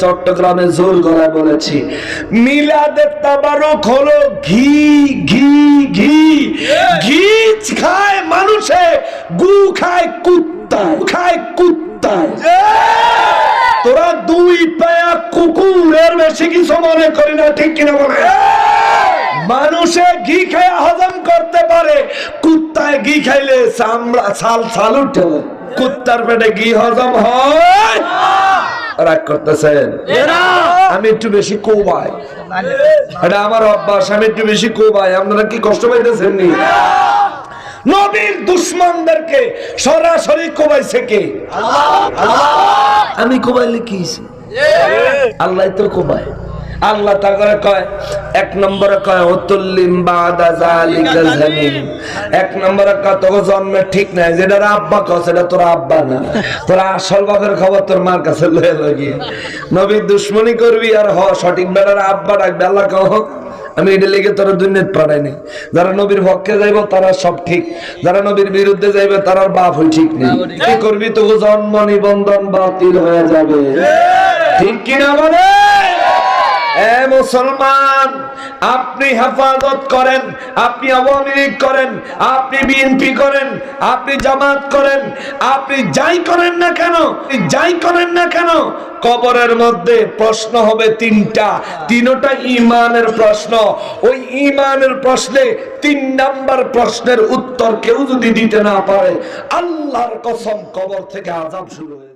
চট্টগ্রামে জোর গলায় বলেছি। মিলাদের তাবারুক হলো ঘি ঘি ঘি। ঘি খায় মানুষে, গু খায় কুত্তা খায় কুত্তা। তোরা দুই পায়া কুকুরের বেশি কিছু মনে করি না, ঠিক কিনা বলে? মানুষে ঘি খেয়ে হজম করতে পারে। কুত্তায় ঘি খাইলে চামড়া ছাল ছাল উঠে। কুত্তার পেটে ঘি হজম হয়। রাগ করতেছেন? আমি একটু বেশি কোবাই। এটা আমার অভ্যাস আমি একটু বেশি কোবাই। আপনারা কি কষ্ট পাইতেছেন নি? নবীর দুশ্মনদেরকে সরাসরি কোবাইছে কে? আমি কোবাইলে কি আল্লাহ তো কোবায়। আল্লাহ তাকরে কয়, এক নম্বরে কয়, অতুল্লিম বাদা জালিকা জালিম। এক নম্বরে কয়, তোর জন্মে ঠিক নাই, যেটা আব্বা কয়, সেটা তোর আব্বা না। তোর আসল বাপের খবর তোর মার কাছে লয়ে লগিয়ে নবীর দুশ্মনী করবি আর হ, সঠিক বেটার আব্বা ডাকবে, আল্লাহ কহ আমি এটা লিখে তোরা দুর্নীত পাঠাইনি। যারা নবীর পক্ষে যাইব, তারা সব ঠিক। যারা নবীর বিরুদ্ধে যাইবে তারা বাপ হই ঠিক নেই। কি করবি তো জন্ম নিবন্ধন বাতিল হয়ে যাবে। ঠিক কিনা বলে? মুসলমান, আপনি হেফাজত করেন, আপনি আওয়ামী লীগ করেন, আপনি বিএনপি করেন, আপনি জামাত করেন, আপনি যাই করেন না কেন যাই করেন না কেন, কবরের মধ্যে প্রশ্ন হবে তিনটা তিনটা ইমানের প্রশ্ন। ওই ইমানের প্রশ্নে তিন নাম্বার প্রশ্নের উত্তর কেউ যদি দিতে না পারে, আল্লাহর কসম কবর থেকে আজাব শুরু হয়ে